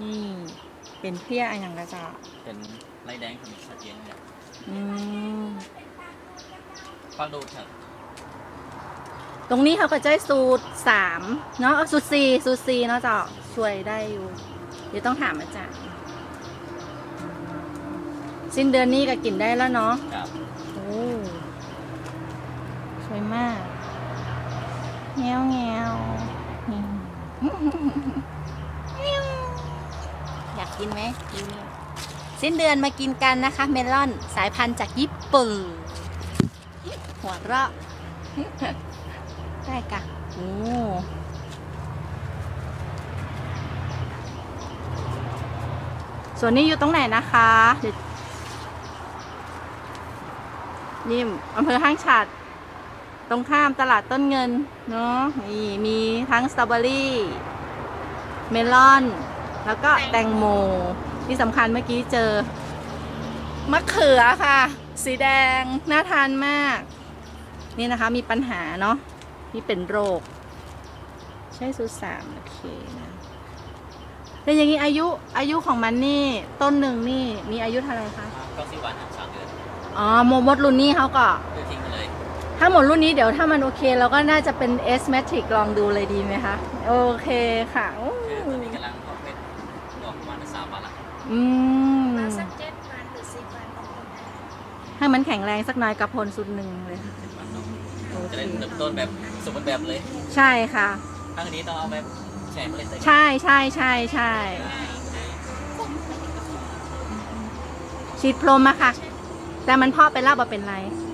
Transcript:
นี่เป็นเพี้ยอะไรอย่างกระจะเป็นไรแดงขมิ้นชัดเจนเนี่ยอืมฟังดูครับตรงนี้เขาก็จะให้สูตรสามเนาะเอ้อสูตรสี่สูตรสี่เนาะเจ้าช่วยได้อยู่ เดี๋ยวต้องถามอาจารย์สิ้นเดือนนี้ก็กินได้แล้วเนาะครับโอ้สวยมากแงวแงวนี่อยา กกินไหมกินสิ้นเดือนมากินกันนะคะ เมลอนสายพันธุ์จากญี่ปุ่นหัวเราะได้กะโอ้ส่วนนี้อยู่ตรงไหนนะคะเดี๋ยวนี่อำเภอห้างฉัดตรงข้ามตลาดต้นเงิน เนาะนี่มีทั้งสตรอเบอรี่ เมลอน แล้วก็แตงโมที่สำคัญเมื่อกี้เจอมะเขือค่ะ สีแดงน่าทานมาก นี่นะคะมีปัญหาเนาะที่เป็นโรค ใช่สูตรสามโอเคนะแต่อย่างนี้อายุอายุของมันนี่ต้นหนึ่งนี่มีอายุเท่าไหร่คะก็สิบวันครับสามเดือนอ๋อโมมดรุ่นนี้เขาก็เดือนทิ้งไปเลย ถ้าหมดรุ่นนี้เดี๋ยวถ้ามันโอเค เราก็น่าจะเป็น S Matrix ลองดูเลยดีไหมคะ โอเคค่ะ อืมมาสักเจ็ดวันหรือสิบวันของคนได้ให้มันแข็งแรงสักหน่อยกับพลสุดหนึ่งเลยค่ะเจ็ดวันเนาะโอจะเคได้เริ่มต้นแบบสมบูรณ์แบบเลยใช่ค่ะ ครั้งนี้ต้องเอาแบบแช่เมล็ดใส่ใช่ใช่ใช่ใช่ฉีดพรมอะค่ะ แต่มันเพาะไปแล้วบ่เป็นไรเ